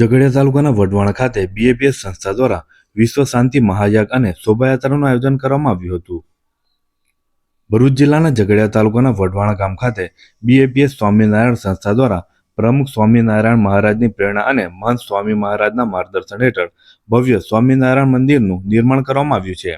ઝઘડિયા તાલુકાના વઢવાણ ખાતે બીએપીએસ સંસ્થા દ્વારા વિશ્વ શાંતિ મહાયાગ અને શોભાયાત્રાનું આયોજન કરવામાં આવ્યું હતું. ભરૂચ જિલ્લાના ઝઘડિયા તાલુકાના વઢવાણ ગામ ખાતે બીએપીએસ સ્વામિનારાયણ સંસ્થા દ્વારા પ્રમુખ સ્વામિનારાયણ મહારાજની પ્રેરણા અને મહંત સ્વામી મહારાજના માર્ગદર્શન હેઠળ ભવ્ય સ્વામિનારાયણ મંદિરનું નિર્માણ કરવામાં આવ્યું છે,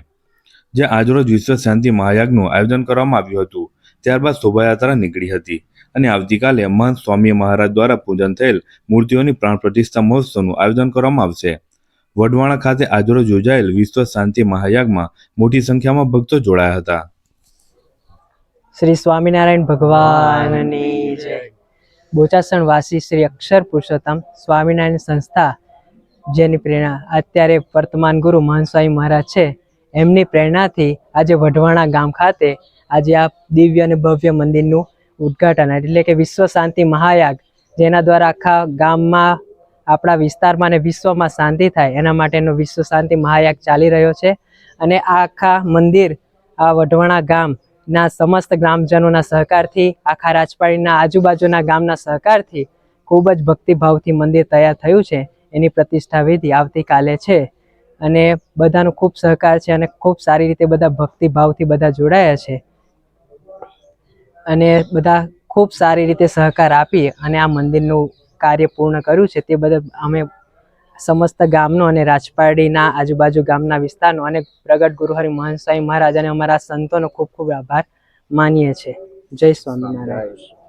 જે આજરોજ વિશ્વ શાંતિ મહાયાગનું આયોજન કરવામાં આવ્યું હતું. ત્યારબાદ શોભાયાત્રા નીકળી હતી અને આવતીકાલે મહંત સ્વામી મહારાજ દ્વારા પૂજન થયેલ મૂર્તિઓની પ્રાણ પ્રતિષ્ઠા મહોત્સવનું આયોજન કરવામાં આવશે. વઢવાણા ખાતે આજરોજ યોજાયેલ વિશ્વ શાંતિ મહાયાગમાં મોટી સંખ્યામાં ભક્તો જોડાયા હતા. શ્રી સ્વામિનારાયણ ભગવાનની જય. બોચાસણ વાસી શ્રી અક્ષર પુરુષોત્તમ સ્વામિનારાયણ સંસ્થા જેની પ્રેરણા અત્યારે વર્તમાન ગુરુ મહંત સ્વામી મહારાજ છે, એમની પ્રેરણાથી આજે વઢવાણા ગામ ખાતે આજે આ દિવ્ય અને ભવ્ય મંદિરનું ઉદ્ઘાટન એટલે કે વિશ્વ શાંતિ મહાયાગ, જેના દ્વારા આખા ગામમાં, આપણા વિસ્તારમાં અને વિશ્વમાં શાંતિ થાય, એના માટેનો વિશ્વ શાંતિ મહાયાગ ચાલી રહ્યો છે. અને આ આખા મંદિર, આ વઢવાણા ગામના સમસ્ત ગ્રામજનોના સહકારથી, આખા રાજપાડીના આજુબાજુના ગામના સહકારથી ખૂબ જ ભક્તિભાવથી મંદિર તૈયાર થયું છે. એની પ્રતિષ્ઠા વિધિ આવતીકાલે છે. અને બધાનો ખૂબ સહકાર છે અને ખૂબ સારી રીતે બધા ભક્તિભાવથી બધા જોડાયા છે. અને બધા ખૂબ સારી રીતે સહકાર આપી અને આ મંદિરનું કાર્ય પૂર્ણ કર્યું છે તે બદલ અમે સમસ્ત ગામનો અને રાજપારડીના આજુબાજુ ગામના વિસ્તારનો અને પ્રગટ ગુરુહરિ મહંત સ્વામી મહારાજ અને અમારા સંતોનો ખૂબ ખૂબ આભાર માનીએ છીએ. જય સ્વામિનારાયણ.